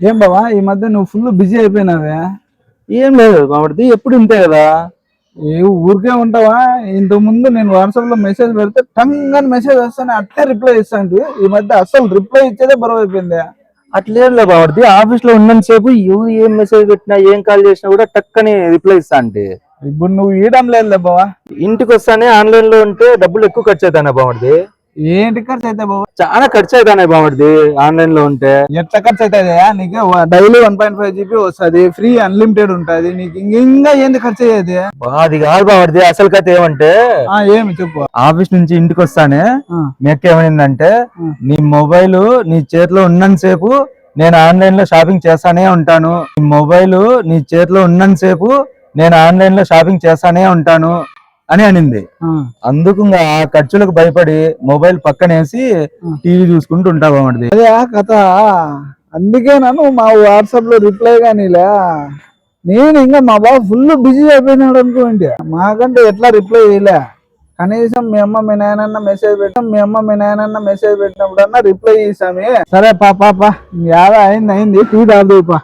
ఏం బావా? ఈ మధ్య నువ్వు ఫుల్ బిజీ అయిపోయినావే. ఏం లేదు బాబడిది ఎప్పుడు ఇంతే కదా? ఏ ఊరికే ఉంటావా? ఇంతకు ముందు నేను వాట్సాప్లో మెసేజ్ పెడితే టంగ్ అని మెసేజ్ వస్తానే అట్లే రిప్లై ఇస్తాను ఈ మధ్య అసలు రిప్లై ఇచ్చేదే బరువు అయిపోయింది. అట్లేం లేదు బాబడిది ఆఫీస్లో ఉన్నంతసేపు ఎవరు ఏం మెసేజ్ పెట్టినా ఏం కాల్ చేసినా కూడా టక్కని రిప్లై ఇస్తా అంటే. ఇప్పుడు నువ్వు ఇయడం లేదులే బావా. ఇంటికి వస్తానే ఆన్లైన్లో ఉంటే డబ్బులు ఎక్కువ ఖర్చు అవుతాయి బాబడిది ఏంటి ఖర్చు అయితే బావా చాలా ఖర్చు అవుతాయి బాబడిది ఆన్లైన్లో ఉంటే. ఎట్లా ఖర్చు అవుతుంది నీకు daily one point five GB వస్తుంది ఫ్రీ అన్లిమిటెడ్ ఉంటది నీకు ఇంక- ఏంది ఖర్చు అయ్యేది? అది కాదు బాబడిది అసలు కథ ఏమంటే ఏమి చెప్పు. ఆఫీస్ నుంచి ఇంటికి వస్తానే ఏమైందంటే. నీ మొబైల్ నీ చేతిలో ఉన్నంతసేపు నేను ఆన్లైన్లో షాపింగ్ చేస్తానే ఉంటాను. నీ మొబైల్ నీ చేతిలో ఉన్నంతసేపు నేను ఆన్లైన్లో షాపింగ్ చేస్తానే ఉంటాను. అని అనింది. అందుకు ఇంకా ఆ ఖర్చులకు భయపడి మొబైల్ పక్కనేసి. టీవీ చూసుకుంటూ ఉంటావు అమ్మడిది అదే ఆ కథ. అందుకే నన్ను మా వాట్సాప్లో రిప్లై కానీలే. నేను ఇంకా మా బాబు ఫుల్ బిజీ అయిపోయినాడు అనుకోండి. మాకంటే ఎట్లా రిప్లై చేయలే కనీసం మీ అమ్మ మీ నాయనన్న మెసేజ్ పెట్టాం మీ అమ్మ మీ నాయనన్న మెసేజ్ పెట్టినప్పుడన్నా రిప్లై చేసామి సరే పా పా పా. యాదా అయింది అయింది. టీ తాగుపా